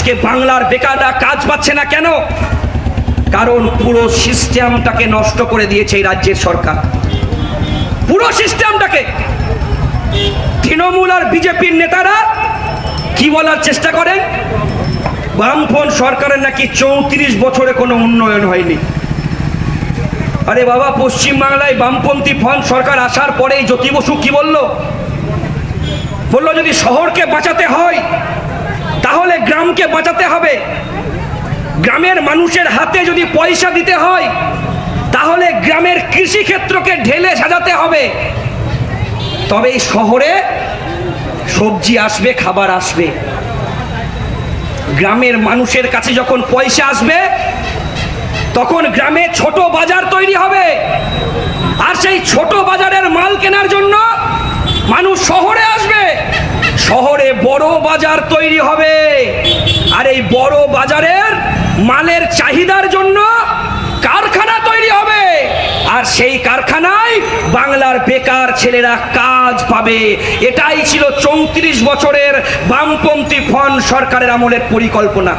আজকে বাংলার বেকাররা কাজ পাচ্ছে না কেন? কারণ পুরো সিস্টেমটাকে নষ্ট করে দিয়েছে এই রাজ্যের সরকার। পুরো সিস্টেমটাকে। তৃণমূল আর বিজেপির নেতারা কি বলার চেষ্টা করেন? বামফ্রন্ট সরকারের নাকি চৌত্রিশ বছরে কোনো উন্নয়ন হয়নি। আরে বাবা, পশ্চিমবাংলায় বামপন্থী ফ্রন্ট সরকার আসার পরেই জ্যোতি বসু কি বলল? বলল যদি শহরকে বাঁচাতে হয় তাহলে গ্রামকে বাঁচাতে হবে। গ্রামের মানুষের হাতে যদি পয়সা দিতে হয়, তাহলে গ্রামের কৃষিক্ষেত্রকে ঢেলে সাজাতে হবে। তবেই শহরে সবজি আসবে, খাবার আসবে। গ্রামের মানুষের কাছে যখন পয়সা আসবে, তখন গ্রামে ছোট বাজার তৈরি হবে। আর সেই ছোট বাজারের মাল কেনার জন্য মানুষ শহরে আসবে। শহরে বড় বাজার তৈরি হবে। এই বড় বাজারের মালের চাহিদার জন্য কারখানা তৈরি হবে। আর সেই কারখানায় বাংলার বেকার ছেলেরা কাজ পাবে। এটাই ছিল চৌত্রিশ বছরের বামপন্থী ফন সরকারের আমলের পরিকল্পনা।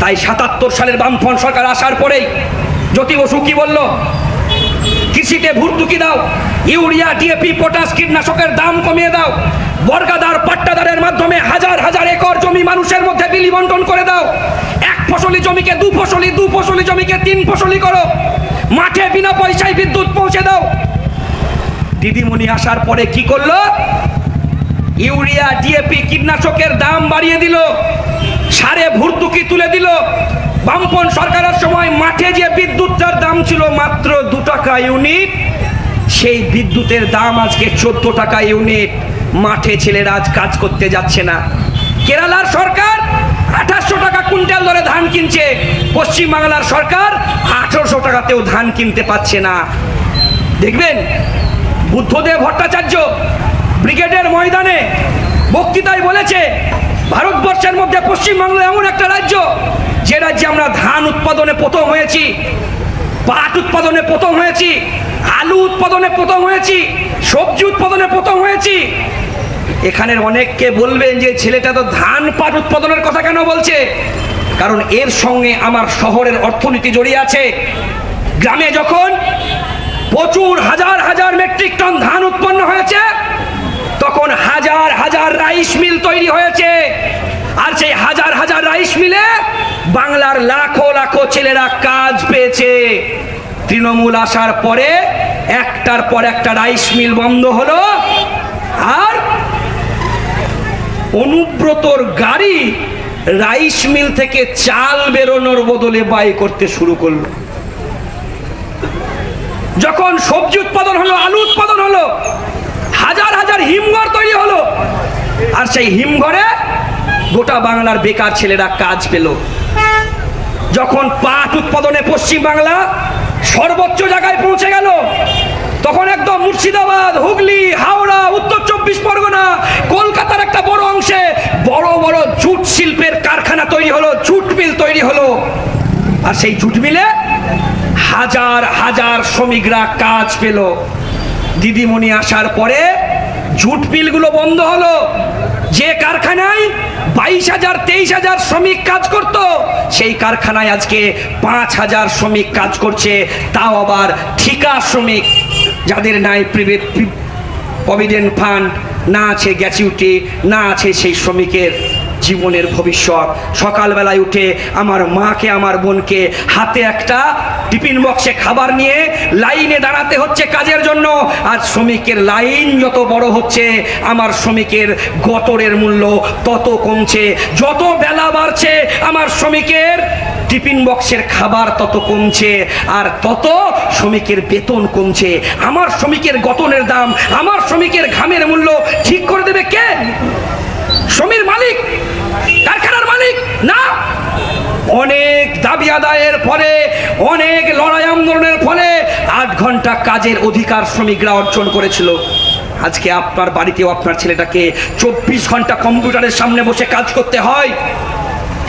তাই সাতাত্তর সালের বামফ্রন্ট সরকার আসার পরেই জ্যোতি বসু কি বলল? কৃষিতে ভর্তুকি দাও, ইউরিয়া ডিএপি পটাশ কীটনাশকের দাম কমিয়ে দাও, বর্গাদার, পাট্টাদারের মাধ্যমে হাজার হাজার একর জমি মানুষের মধ্যে বিলি বন্টন করে দাও, এক ফসলি জমিকে দু ফসলি দু ফসলি জমিকে তিন ফসলি করো, মাঠে বিনা পয়সায় বিদ্যুৎ পৌঁছে দাও। দিদিমণি আসার পরে কি করল? ইউরিয়া ডিএপি কীটনাশকের দাম বাড়িয়ে দিল, সারে ভর্তুকি তুলে দিল বামপন সরকারের সময় মাঠে যে বিদ্যুৎটার দাম ছিল মাত্র দু টাকা ইউনিট। সেই বিদ্যুতের দাম আজকে চোদ্দ টাকা ইউনিট। মাঠে ছেলেরা আজ কাজ করতে যাচ্ছে না। কেরালার সরকার আঠাশশো টাকা কুইন্টাল ধরে ধান কিনছে। পশ্চিমবাংলার সরকার আঠারোশো টাকাতেও ধান কিনতে পাচ্ছে না। দেখবেন, বুদ্ধদেব ভট্টাচার্য ব্রিগেডের ময়দানে বক্তৃতায় বলেছে, ভারতবর্ষের মধ্যে পশ্চিমবাংলা এমন একটা রাজ্য, যে রাজ্যে আমরা ধান উৎপাদনে প্রথম হয়েছি। পাট উৎপাদনে প্রথম হয়েছি, আলু উৎপাদনে প্রথম হয়েছি, সবজি উৎপাদনে প্রথম হয়েছি। এখানের অনেককে বলবেন যে, ছেলেটা তো ধান পাট উৎপাদনের কথা কেন বলছে? কারণ এর সঙ্গে আমার শহরের অর্থনীতি জড়িয়ে আছে। গ্রামে যখন প্রচুর হাজার হাজার মেট্রিক টন ধান উৎপন্ন হয়েছে, তখন হাজার হাজার রাইস মিল তৈরি হয়েছে। আর সেই হাজার হাজার রাইস মিলে বাংলার লাখো লাখো ছেলেরা কাজ পেয়েছে। তৃণমূল আসার পরে একটার পর একটা রাইস মিল বন্ধ হলো। আর অনুব্রতর গাড়ি রাইস মিল থেকে চাল বেরোনোর বদলে বাই করতে শুরু করল। যখন সবজি উৎপাদন হলো, আলু উৎপাদন হলো, হাজার হাজার হিমঘর তৈরি হলো, আর সেই হিমঘরে গোটা বাংলার বেকার ছেলেরা কাজ পেল। যখন পাট উৎপাদনে পশ্চিম বাংলা সর্বোচ্চ জায়গায় পৌঁছে গেল। তখন একদম মুর্শিদাবাদ, হুগলি, হাওড়া, উত্তর চব্বিশ পরগনা, কলকাতার একটা বড় অংশে বড় বড় জুট শিল্পের কারখানা তৈরি হলো, জুট মিল তৈরি হলো। আর সেই জুট মিলে হাজার হাজার শ্রমিকরা কাজ পেল। দিদিমণি আসার পরে জুট মিলগুলো বন্ধ হলো। যে কারখানায় বাইশ হাজার, তেইশ হাজার শ্রমিক কাজ করত। সেই কারখানায় আজকে পাঁচ হাজার শ্রমিক কাজ করছে। তাও আবার ঠিকা শ্রমিক যাদের নাই প্রভিডেন্ট ফান্ড, না আছে গ্যাচুইটি না আছে সেই শ্রমিকের। জীবনের ভবিষ্যৎ। সকালবেলায় উঠে আমার মাকে, আমার বোনকে হাতে একটা টিফিন বক্সে খাবার নিয়ে লাইনে দাঁড়াতে হচ্ছে কাজের জন্য। আর শ্রমিকের লাইন যত বড় হচ্ছে, আমার শ্রমিকের গতরের মূল্য তত কমছে। যত বেলা বাড়ছে, আমার শ্রমিকের টিফিন বক্সের খাবার তত কমছে, আর তত শ্রমিকের বেতন কমছে। আমার শ্রমিকের গতনের দাম, আমার শ্রমিকের ঘামের মূল্য ঠিক করে দেবে কে শ্রমিক মালিক কারখানার মালিক না অনেক দাবি আদায়ের ফলে, অনেক লড়াই আন্দোলনের ফলে আট ঘণ্টা কাজের অধিকার শ্রমিকরা অর্জন করেছিল। আজকে আপনার বাড়িতেও আপনার ছেলেটাকে চব্বিশ ঘণ্টা কম্পিউটারের সামনে বসে কাজ করতে হয়।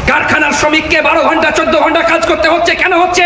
কারখানার শ্রমিককে বারো ঘণ্টা, চোদ্দ ঘণ্টা কাজ করতে হচ্ছে, কেন হচ্ছে?